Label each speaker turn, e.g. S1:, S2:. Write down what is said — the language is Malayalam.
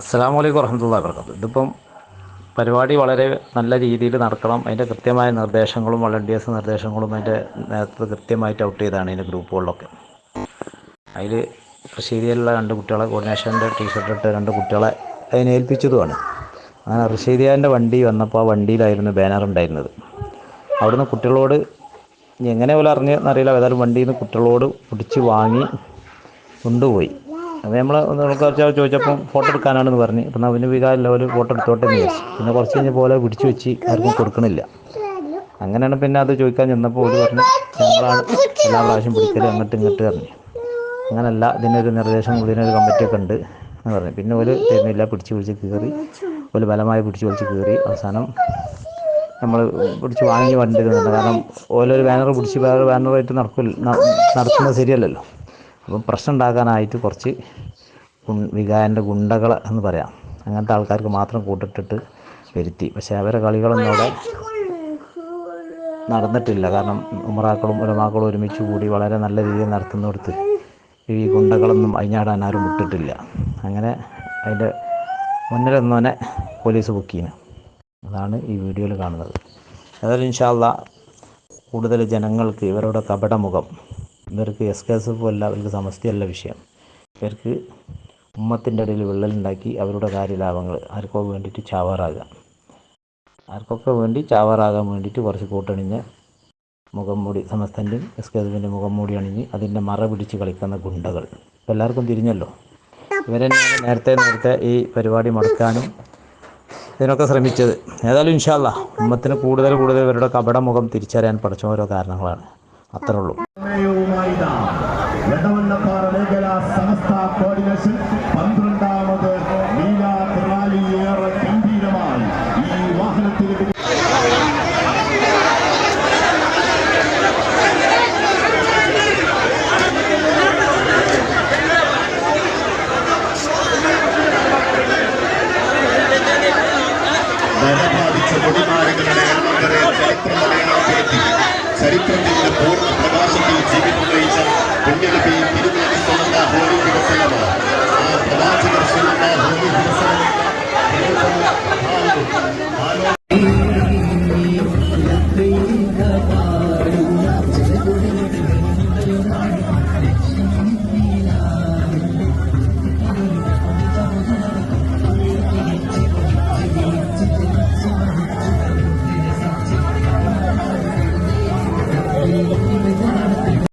S1: അസ്സാം വലൈക്കും വർഹമത്തുള്ള വർക്കത്ത് ഇതിപ്പം പരിപാടി വളരെ നല്ല രീതിയിൽ നടക്കണം. അതിന്റെ കൃത്യമായ നിർദ്ദേശങ്ങളും വളണ്ടിയേഴ്സ് നിർദ്ദേശങ്ങളും അതിന്റെ നേരത്തെ കൃത്യമായിട്ട് ഔട്ട് ചെയ്താണ് അതിന്റെ ഗ്രൂപ്പുകളിലൊക്കെ. അതിൽ റഷീദിയിലുള്ള രണ്ട് കുട്ടികളെ കോർഡിനേഷന്റെ ടീഷർട്ട് ഇട്ട് രണ്ട് കുട്ടികളെ അതിനെ ഏൽപ്പിച്ചതുമാണ്. അങ്ങനെ റഷീദിയാന്റെ വണ്ടി വന്നപ്പോൾ ആ വണ്ടിയിലായിരുന്നു ബാനർ ഉണ്ടായിരുന്നത്. അവിടുന്ന് കുട്ടികളോട് എങ്ങനെ പോലെ അറിഞ്ഞെന്നറിയില്ല ഏതായാലും വണ്ടിയിൽ നിന്ന് കുട്ടികളോട് പിടിച്ച് വാങ്ങി കൊണ്ടുപോയി. അപ്പോൾ നമ്മൾ കുറച്ച് ചോദിച്ചപ്പം ഫോട്ടോ എടുക്കാനാണെന്ന് പറഞ്ഞ്. അപ്പം അവന് വികാരമില്ല ഒരു ഫോട്ടോ എടുത്തോട്ടെ എന്ന് വിചാരിച്ചു. പിന്നെ കുറച്ച് കഴിഞ്ഞ പോലെ പിടിച്ചു വെച്ച് ആർക്കും കൊടുക്കണില്ല. അങ്ങനെയാണ് പിന്നെ അത് ചോദിക്കാൻ ചെന്നപ്പോൾ ഒരു പറഞ്ഞു ഞങ്ങളാണ് എല്ലാ പ്രാവശ്യം പിടിക്കൽ അങ്ങോട്ട് ഇങ്ങോട്ട് പറഞ്ഞു. അങ്ങനല്ല ഇതിനൊരു നിർദ്ദേശം ഇതിനൊരു കമ്മിറ്റിയൊക്കെ ഉണ്ട് എന്ന് പറഞ്ഞു. പിന്നെ ഒരു തരുന്നില്ല പിടിച്ച് പിടിച്ച് കീറി ഒരു ബലമായി പിടിച്ച് പിടിച്ച് കീറി അവസാനം നമ്മൾ പിടിച്ച് വാങ്ങി വണ്ടിരുന്നുണ്ട് കാരണം ഓരോരു ബാനർ പിടിച്ച് വേറെ ബാനറായിട്ട് നടക്കില്ല നടത്തുന്നത് ശരിയല്ലല്ലോ. അപ്പം പ്രശ്നം ഉണ്ടാക്കാനായിട്ട് കുറച്ച് വികാരന്റെ ഗുണ്ടകൾ എന്ന് പറയാം. അങ്ങനത്തെ ആൾക്കാർക്ക് മാത്രം കൂട്ടിട്ടിട്ട് വരുത്തി. പക്ഷേ അവരെ കളികളൊന്നും അവിടെ നടന്നിട്ടില്ല. കാരണം ഉമറാക്കളും ഉലമാക്കളും ഒരുമിച്ച് കൂടി വളരെ നല്ല രീതിയിൽ നടത്തുന്നിടത്ത് ഈ ഗുണ്ടകളൊന്നും അഴിഞ്ഞാടാൻ ആരും വിട്ടിട്ടില്ല. അങ്ങനെ അതിന്റെ മുന്നിലൊന്നോനെ പോലീസ് ബുക്ക് ചെയ്യുന്നു അതാണ് ഈ വീഡിയോയിൽ കാണുന്നത്. ഏതായാലും ഇൻഷാല്ല കൂടുതൽ ജനങ്ങൾക്ക് ഇവരുടെ കപടമുഖം ഇവർക്ക് എസ് കെ എസ് എഫ് അല്ല ഇവർക്ക് സമസ്തിയല്ല വിഷയം. ഇവർക്ക് ഉമ്മത്തിന്റെ ഇടയിൽ വിള്ളലുണ്ടാക്കി അവരുടെ കാര്യലാഭങ്ങൾ ആർക്കോ വേണ്ടിയിട്ട് ചാവാറാകുക ആർക്കൊക്കെ വേണ്ടി ചാവാറാകാൻ വേണ്ടിയിട്ട് കുറച്ച് കൂട്ടണിഞ്ഞ് മുഖം മൂടി സമസ്തന്റെയും എസ് കെ എസിന്റെ മുഖം മൂടി അണിഞ്ഞ് അതിന്റെ മറ പിടിച്ച് കളിക്കുന്ന ഗുണ്ടകൾ. എല്ലാവർക്കും തിരിഞ്ഞല്ലോ? ഇവരെ നേരത്തെ നേരത്തെ ഈ പരിപാടി മുടക്കാനും ഇതിനൊക്കെ ശ്രമിച്ചത്. ഏതായാലും ഇൻഷാല്ല ഉമ്മത്തിന് കൂടുതൽ കൂടുതൽ ഇവരുടെ കപട മുഖം തിരിച്ചറിയാൻ പഠിച്ച ഓരോ കാരണങ്ങളാണ്. അത്രേ ഉള്ളൂ.
S2: സമസ്ത കോർഡിനേഷൻ പന്ത്രണ്ടാമത് ശ്രദ്ധ ബാധിച്ച കൊടിമാരങ്ങളുടെ മകളെ ചരിത്ര മലയാളത്തിലെത്തി ചരിത്രത്തിന്റെ പൂർണ പ്രകാശത്തിൽ ജീവിക്കുന്നുയിച്ച പുണ്യലഭി തിരുമേനി സ്വന്തം ഹോലി ദിവസമാണ്. ആ പ്രവാചകർ സ്വന്തം ഹോലി ദിവസം ആലോ